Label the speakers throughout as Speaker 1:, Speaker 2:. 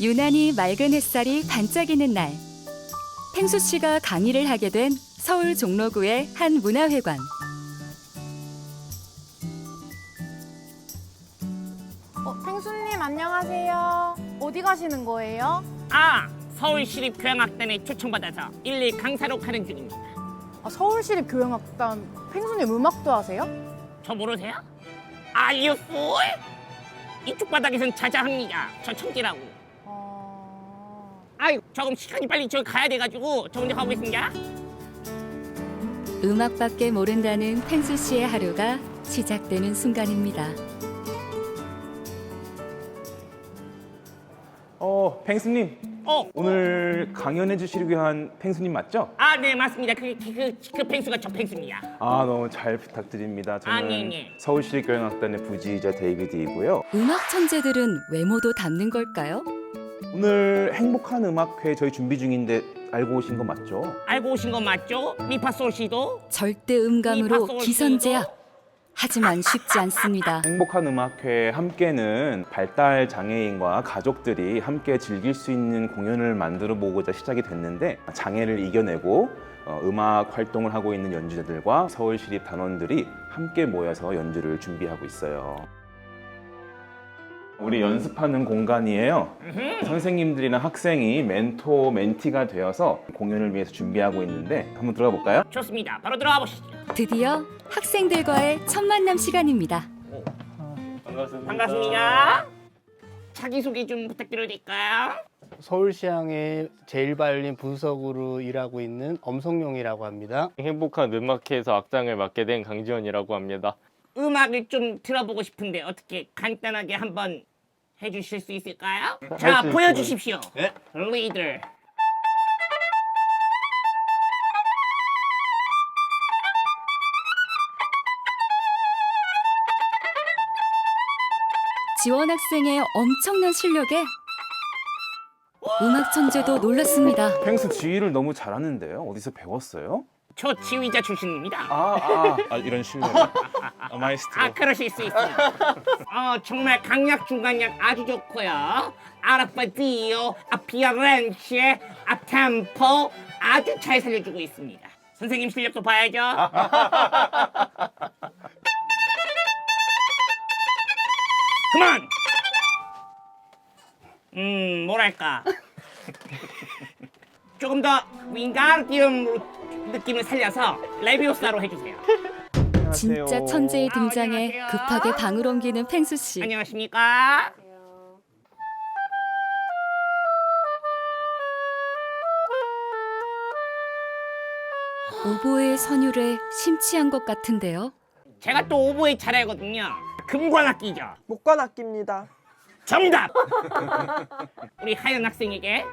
Speaker 1: 유난히 맑은 햇살이 반짝이는 날. 펭수 씨가 강의를 하게 된 서울 종로구의 한 문화회관.
Speaker 2: 어, 펭수님 안녕하세요. 어디 가시는 거예요?
Speaker 3: 아 서울시립교향악단에 초청받아서 일일 강사로 가는 중입니다.
Speaker 2: 아, 서울시립 교향악단 펭수님 음악도 하세요?
Speaker 3: 저 모르세요? Are you fool? 이쪽 바닥에선 자자합니다. 저 천재라고.
Speaker 2: 어...
Speaker 3: 아유 조금 시간이 빨리 저기 가야 돼가지고 저 먼저 가고 있습니다.
Speaker 1: 음악밖에 모른다는 펭수 씨의 하루가 시작되는 순간입니다.
Speaker 4: 어, 펭수님.
Speaker 3: 어,
Speaker 4: 오늘 강연해 주시기 위한 펭수님 맞죠?
Speaker 3: 아 네 맞습니다. 그, 그, 그, 그 펭수가 저 펭수입니다.
Speaker 4: 아, 너무 잘 부탁드립니다. 저는
Speaker 3: 아, 네, 네.
Speaker 4: 서울시립교향악단의 부지이자 데이비드이고요.
Speaker 1: 음악 천재들은 외모도 닮는 걸까요?
Speaker 4: 오늘 행복한 음악회 저희 준비 중인데 알고 오신 거 맞죠?
Speaker 3: 알고 오신 거 맞죠? 미파솔 씨도
Speaker 1: 절대 음감으로 기선제압. 하지만 쉽지 않습니다.
Speaker 4: 행복한 음악회 함께는 발달 장애인과 가족들이 함께 즐길 수 있는 공연을 만들어 보고자 시작이 됐는데 장애를 이겨내고 어, 음악 활동을 하고 있는 연주자들과 서울시립 단원들이 함께 모여서 연주를 준비하고 있어요. 우리 연습하는 공간이에요. 선생님들이나 학생이 멘토, 멘티가 되어서 공연을 위해서 준비하고 있는데 한번 들어가 볼까요?
Speaker 3: 좋습니다. 바로 들어가 보시죠.
Speaker 1: 드디어 학생들과의 첫 만남 시간입니다.
Speaker 4: 반갑습니다.
Speaker 3: 반갑습니다. 자기 소개 좀 부탁드려도 될까요?
Speaker 5: 서울시향의 제일바이올린 부석으로 일하고 있는 엄성용이라고 합니다.
Speaker 6: 행복한 음악회에서 악장을 맡게 된 강지원이라고 합니다.
Speaker 3: 음악을 좀 들어보고 싶은데 어떻게 간단하게 한번 해주실 수 있을까요?
Speaker 5: 자수
Speaker 3: 보여주십시오. 리더.
Speaker 1: 지원 학생의 엄청난 실력에 음악 천재도 놀랐습니다.
Speaker 4: 펭수 지휘를 너무 잘하는데요. 어디서 배웠어요?
Speaker 3: 저 지휘자 출신입니다.
Speaker 4: 아, 아, 아 이런 실력. 아, 마이스트로.
Speaker 3: 아 그러실 수 있어요. 어 정말 강약 중간약 아주 좋고요. 아라파디오, 아 피아렌체, 아 템포 아주 잘 살려주고 있습니다. 선생님 실력도 봐야죠. 그만. 음 뭐랄까 조금 더 윙가르디움 느낌을 살려서 레비오사로 해주세요.
Speaker 1: 진짜 천재의
Speaker 3: 아,
Speaker 1: 등장에
Speaker 3: 안녕하세요.
Speaker 1: 급하게 방을 옮기는 펭수 씨.
Speaker 3: 안녕하십니까?
Speaker 1: 오보의 선율에 심취한 것 같은데요.
Speaker 3: 제가 또 오보에 잘 알거든요. 금관악기죠.
Speaker 7: 목관 악기입니다.
Speaker 3: 정답. 우리 하연 학생에게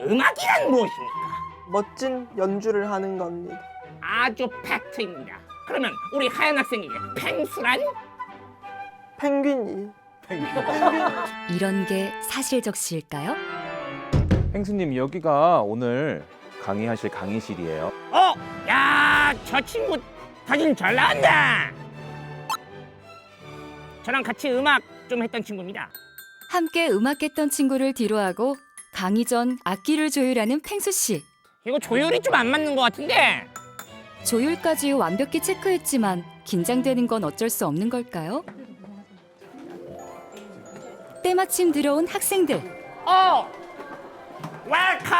Speaker 3: 음악이란 무엇입니까?
Speaker 7: 멋진 연주를 하는 겁니다.
Speaker 3: 아주 팩트입니다. 그러면 우리 하연 학생에게 펭수란
Speaker 7: 펭귄이
Speaker 1: 이런 게 사실적시일까요?
Speaker 4: 펭수님 여기가 오늘 강의하실 강의실이에요.
Speaker 3: 어, 야, 저 친구 사진 잘 나온다. 저랑 같이 음악 좀 했던 친구입니다.
Speaker 1: 함께 음악했던 친구를 뒤로하고 강의 전 악기를 조율하는 펭수 씨.
Speaker 3: 이거 조율이 좀 안 맞는 것 같은데.
Speaker 1: 조율까지 완벽히 체크했지만 긴장되는 건 어쩔 수 없는 걸까요? 때마침 들어온 학생들.
Speaker 3: 어, 웰컴.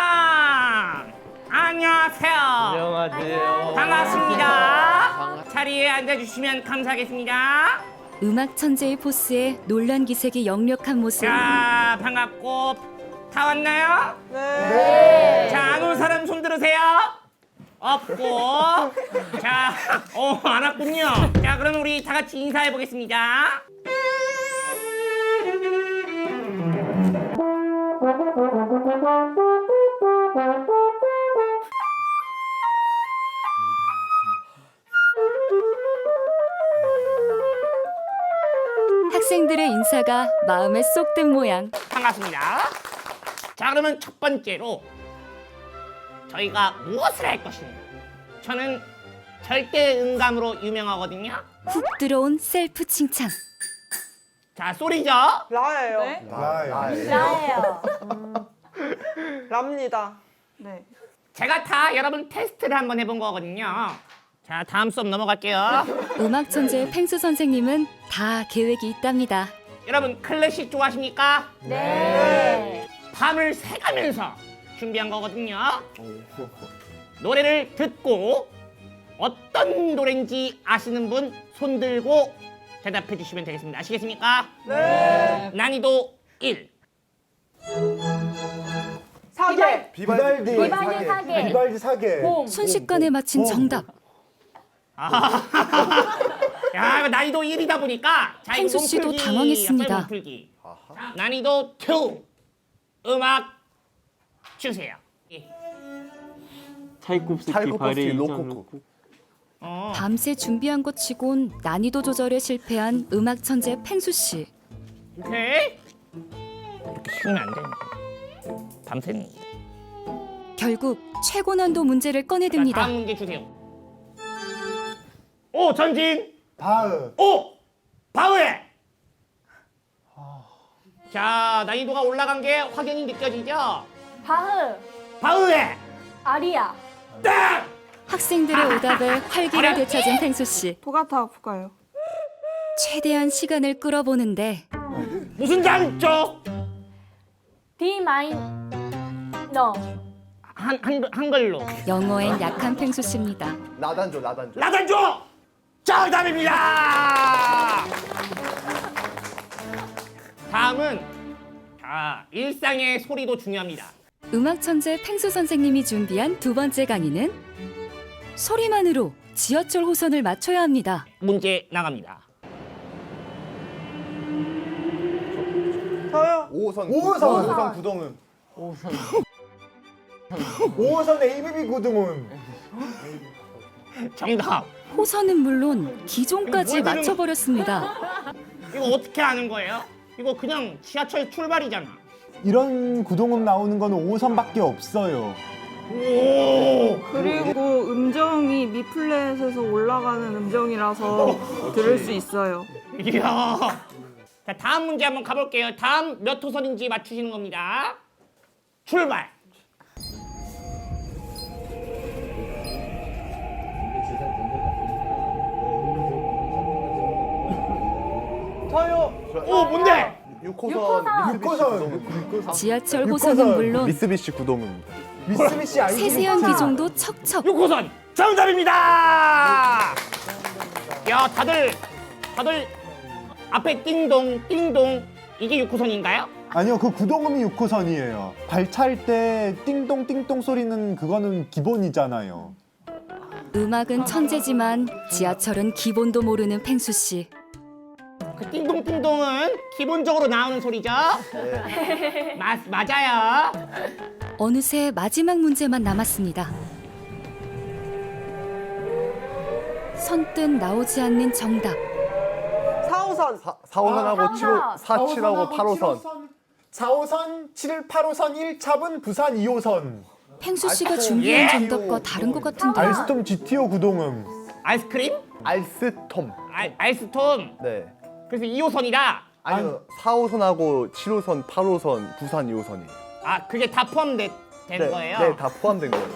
Speaker 3: 안녕하세요.
Speaker 6: 안녕하세요.
Speaker 3: 반갑습니다. 자리에 앉아주시면 감사하겠습니다.
Speaker 1: 음악 천재의 포스에 놀란 기색이 역력한 모습.
Speaker 3: 자, 반갑고 다 왔나요?
Speaker 7: 네.
Speaker 3: 자, 안 올 사람 손 들으세요. 없고. 자, 어, 안 왔군요. 자, 그럼 우리 다 같이 인사해 보겠습니다.
Speaker 1: 학생들의 인사가 마음에 쏙 든 모양.
Speaker 3: 반갑습니다. 자, 그러면 첫 번째로 저희가 무엇을 할 것인가? 저는 절대 음감으로 유명하거든요.
Speaker 1: 훅 들어온 셀프 칭찬.
Speaker 3: 자, 소리죠?
Speaker 7: 라예요.
Speaker 8: 나예요.
Speaker 7: 랍니다.
Speaker 3: 제가 다 여러분 테스트를 한번 해본 거거든요. 자, 다음 수업 넘어갈게요.
Speaker 1: 음악 천재 펭수 선생님은 다 계획이 있답니다.
Speaker 3: 여러분 클래식 좋아하십니까?
Speaker 8: 네.
Speaker 3: 밤을 새가면서 준비한 거거든요. 노래를 듣고 어떤 노래인지 아시는 분 손 들고 대답해 주시면 되겠습니다. 아시겠습니까? 네. 난이도 1.
Speaker 7: 사계.
Speaker 9: 비발디
Speaker 8: 비발디 사계.
Speaker 9: 비발디 사계
Speaker 1: 순식간에 맞힌 정답.
Speaker 3: 야, 이거 난이도 1이다 보니까 자, 이거
Speaker 1: 펭수 씨도
Speaker 3: 몸풀기,
Speaker 1: 당황했습니다.
Speaker 3: 몸풀기. 난이도 2. 음악 주세요. 예.
Speaker 6: 차이콥스키
Speaker 9: 차이코프스키
Speaker 6: 바레이
Speaker 9: 로코코
Speaker 3: 어.
Speaker 1: 밤새 준비한 것 치곤 난이도 조절에 실패한 음악 천재 펭수 씨.
Speaker 3: 오케이. 이렇게 쉬우면 안 되는데. 밤새는.
Speaker 1: 결국 최고 난도 문제를
Speaker 3: 자,
Speaker 1: 꺼내듭니다.
Speaker 3: 다음 문제 주세요. 오 전진.
Speaker 9: 바흐
Speaker 3: 오 바우에. 자 난이도가 올라간 게 확연히 느껴지죠.
Speaker 8: 바흐.
Speaker 3: 바우에.
Speaker 8: 아리아.
Speaker 3: 딱.
Speaker 1: 학생들의 오답에 활기를 되찾은 펭수 씨.
Speaker 7: 도가타 볼까요?
Speaker 1: 최대한 시간을 끌어보는데
Speaker 3: 무슨 장조?
Speaker 8: D 마이너.
Speaker 3: 한, 한 한글로.
Speaker 1: 영어엔 약한 펭수 씨입니다.
Speaker 9: 라단조 라단조
Speaker 3: 라단조. 정답입니다. 다음은 자 일상의 소리도 중요합니다.
Speaker 1: 음악 천재 펭수 선생님이 준비한 두 번째 강의는 소리만으로 지하철 호선을 맞춰야 합니다.
Speaker 3: 문제 나갑니다.
Speaker 7: 저요.
Speaker 9: 5호선
Speaker 2: 5호선.
Speaker 9: 5호선 구동은 5호선 5호선 ABB 구동은
Speaker 3: 정답.
Speaker 1: 호선은 물론 기종까지 맞춰버렸습니다.
Speaker 3: 이거 어떻게 아는 거예요? 이거 그냥 지하철 출발이잖아.
Speaker 9: 이런 구동음 나오는 거는 5호선밖에 없어요
Speaker 3: 오.
Speaker 10: 그리고 음정이 미플랫에서 올라가는 음정이라서 들을 수 있어요.
Speaker 3: 이야. 자, 다음 문제 한번 가볼게요. 다음 몇 호선인지 맞추시는 겁니다. 출발.
Speaker 7: 저요.
Speaker 3: 오, 뭔데?
Speaker 9: 6호선 6호선. 6호선.
Speaker 1: 지하철 호선은 물론
Speaker 9: 미쓰비시 구동음입니다 미쓰비시 아이고
Speaker 1: 세세한 기종도 척척.
Speaker 3: 6호선. 정답입니다. 야, 다들 다들 앞에 띵동 띵동. 이게 6호선인가요?
Speaker 9: 아니요 그 구동음이 6호선이에요. 발차할 때 띵동 띵동 소리는 그거는 기본이잖아요.
Speaker 1: 음악은 천재지만 지하철은 기본도 모르는 펭수 씨.
Speaker 3: 그 띵동 띵동은 기본적으로 나오는 소리죠? 마, 맞아요.
Speaker 1: 어느새 마지막 문제만 남았습니다. 선뜻 나오지 않는 정답.
Speaker 7: 4호선.
Speaker 9: 4호선하고
Speaker 8: 삼선.
Speaker 9: 47하고 8호선 4호선 7, 8호선 1차분 부산 2호선
Speaker 1: 펭수 씨가 준비한
Speaker 3: 예.
Speaker 1: 정답과 다른 것 같은데
Speaker 9: 알스톰 GTO 구동음
Speaker 3: 아이스크림?
Speaker 9: 알스톰
Speaker 3: 알, 알스톰.
Speaker 11: 네.
Speaker 3: 그래서 2호선이라
Speaker 11: 아니요. 4호선하고 7호선, 8호선, 부산 2호선이.
Speaker 3: 아 그게 다 포함된 된
Speaker 11: 네,
Speaker 3: 거예요.
Speaker 11: 네, 다 포함된 거예요.
Speaker 3: 네,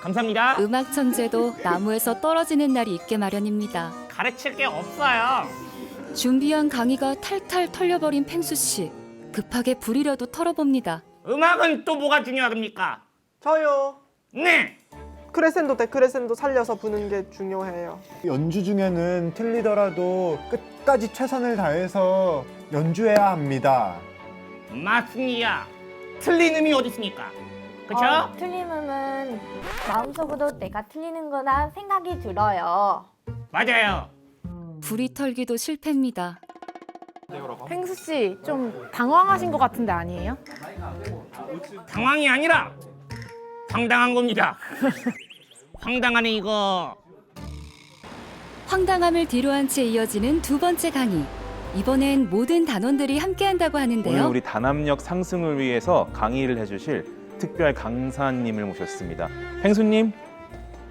Speaker 3: 감사합니다.
Speaker 1: 음악 천재도 나무에서 떨어지는 날이 있게 마련입니다.
Speaker 3: 가르칠 게 없어요.
Speaker 1: 준비한 강의가 탈탈 털려버린 펭수 씨. 급하게 불이라도 털어봅니다.
Speaker 3: 음악은 또 뭐가 중요합니까?
Speaker 7: 저요.
Speaker 3: 네.
Speaker 7: 크레센도 데크레센도 살려서 부는 게 중요해요.
Speaker 9: 연주 중에는 틀리더라도 끝까지 최선을 다해서 연주해야 합니다
Speaker 3: 맞습니다. 틀린 음이 어디 있습니까? 그렇죠?
Speaker 8: 어, 틀린 음은 마음속으로 내가 틀리는 거나 생각이 들어요.
Speaker 3: 맞아요.
Speaker 1: 불이 털기도 실패입니다.
Speaker 2: 펭수 씨 좀 당황하신 것 같은데 아니에요?
Speaker 3: 당황이 아니라 황당한 겁니다. 황당하네 이거.
Speaker 1: 황당함을 뒤로한 채 이어지는 두 번째 강의. 이번엔 모든 단원들이 함께한다고
Speaker 4: 오늘
Speaker 1: 하는데요.
Speaker 4: 우리 단합력 상승을 위해서 강의를 해주실 특별 강사님을 모셨습니다. 펭수님,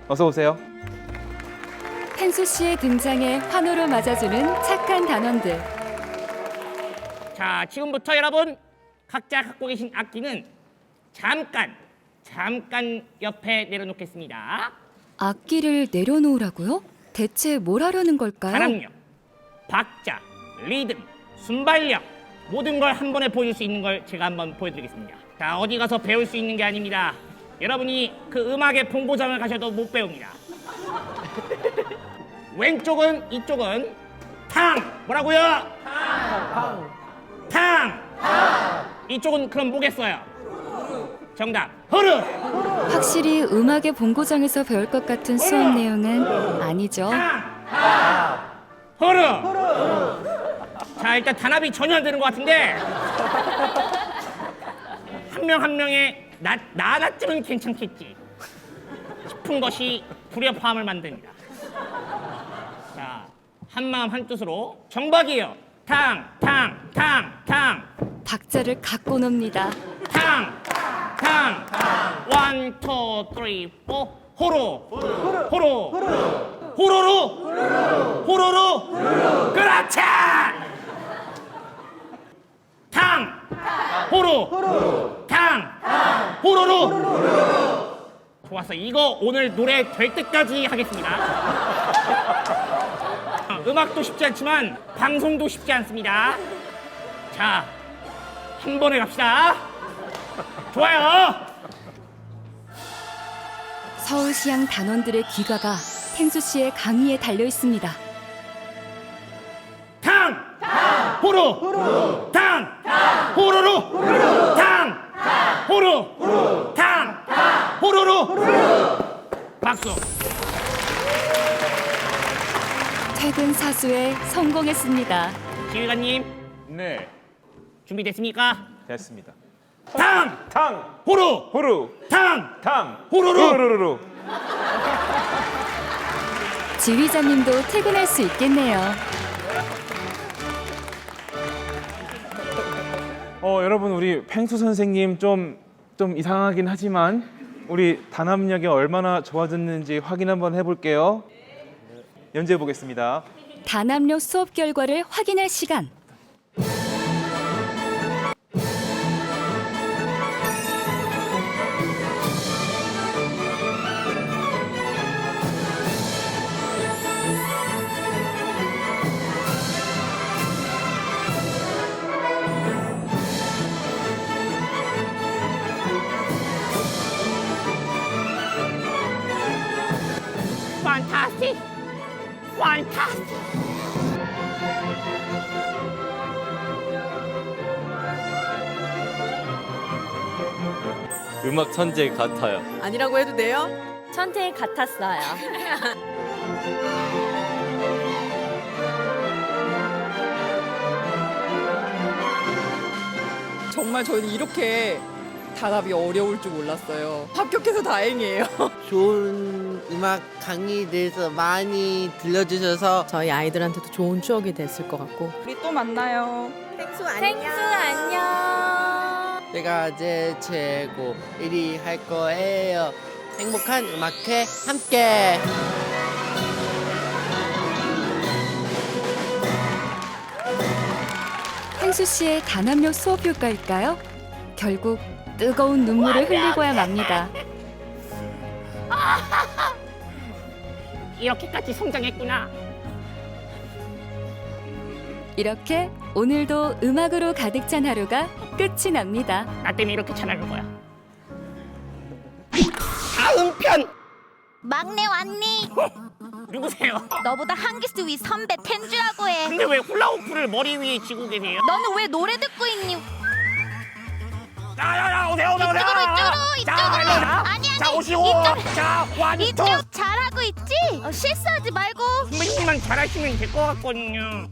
Speaker 4: 어서 오세요.
Speaker 1: 펭수 씨의 등장에 환호로 맞아주는 착한 단원들.
Speaker 3: 자, 지금부터 여러분 각자 갖고 계신 악기는 잠깐 잠깐 옆에 내려놓겠습니다.
Speaker 1: 악기를 내려놓으라고요? 대체 뭘 하려는 걸까요?
Speaker 3: 가랑력, 박자, 리듬, 순발력 모든 걸 한 번에 보여줄 수 있는 걸 제가 한번 보여드리겠습니다. 자, 어디 가서 배울 수 있는 게 아닙니다. 여러분이 그 음악의 본고장을 가셔도 못 배웁니다. 왼쪽은 이쪽은 탕 뭐라고요? 탕. 탕. 이쪽은 그럼 뭐겠어요? 정답. 흐르.
Speaker 1: 확실히 음악의 본고장에서 배울 것 같은 수업 내용은 아니죠.
Speaker 3: 흐르. 자 일단 단합이 전혀 안 되는 것 같은데 한 명 한 명의 나 나나쯤은 괜찮겠지 싶은 것이 불협화음을 만듭니다. 자 한마음 한 뜻으로 정박이요. 탕, 탕, 탕, 탕,
Speaker 1: 박자를 갖고 놉니다.
Speaker 3: 탕, 탕, 원, 투, 쓰리, 포, 호로, 호로, 호로로, 호로로, 그렇지! 탕, 호로, 탕, 호로로. 좋았어. 이거 오늘 노래 될 때까지 하겠습니다. 어, 음악도 쉽지 않지만 방송도 쉽지 않습니다. 자, 한 번에 갑시다. 좋아요.
Speaker 1: 서울시향 단원들의 귀가가 펭수 씨의 강의에 달려 있습니다.
Speaker 3: 탕, 호로, 탕, 호로로, 탕, 호로, 탕, 호로로. 박수.
Speaker 1: 퇴근 사수에 성공했습니다.
Speaker 3: 지휘관님
Speaker 4: 네,
Speaker 3: 준비됐습니까?
Speaker 4: 됐습니다.
Speaker 3: 탕,
Speaker 4: 탕,
Speaker 3: 호로,
Speaker 4: 호루,
Speaker 3: 탕,
Speaker 4: 탕,
Speaker 3: 호로로.
Speaker 4: 호루루루.
Speaker 1: 지휘자님도 퇴근할 수 있겠네요.
Speaker 4: 어, 여러분 우리 펭수 선생님 좀, 좀 이상하긴 하지만 우리 단합력이 얼마나 좋아졌는지 확인 한번 해볼게요. 연주해 보겠습니다.
Speaker 1: 단합력 수업 결과를 확인할 시간.
Speaker 6: 음악 천재 같아요.
Speaker 10: 아니라고 해도 돼요?
Speaker 8: 천태 같았어요.
Speaker 10: 정말 저희는 이렇게 단합이 어려울 줄 몰랐어요. 합격해서 다행이에요.
Speaker 12: 좋은 음악 강의 대해서 많이 들려주셔서
Speaker 10: 저희 아이들한테도 좋은 추억이 됐을 것 같고. 우리 또 만나요.
Speaker 8: 펭수 안녕.
Speaker 12: 제가 제 최고 1위 할 거예요. 행복한 음악회 함께!
Speaker 1: 펭수 씨의 단합력 수업 효과일까요? 결국 뜨거운 눈물을 흘리고야 맙니다.
Speaker 3: 이렇게까지 성장했구나.
Speaker 1: 이렇게 오늘도 음악으로 가득 찬 하루가 끝이 납니다.
Speaker 3: 나 때문에 이렇게 잘하는 거야. 다음 편
Speaker 8: 막내 왔니?
Speaker 3: 누구세요?
Speaker 8: 너보다 한 기수 위 선배 텐주라고 해.
Speaker 3: 근데 왜 훌라후프를 머리 위에 쥐고 계세요?
Speaker 8: 너는 왜 노래 듣고 있니?
Speaker 3: 야야야 오세요 오세요 오세요.
Speaker 8: 이쪽으로 이쪽으로
Speaker 3: 자,
Speaker 8: 이쪽으로.
Speaker 3: 일로 와. 자 오시고
Speaker 8: 이쪽
Speaker 3: 자 완 투.
Speaker 8: 이쪽 잘하고 있지? 어, 실수하지 말고.
Speaker 3: 선배님만 잘하시면 될 것 같거든요.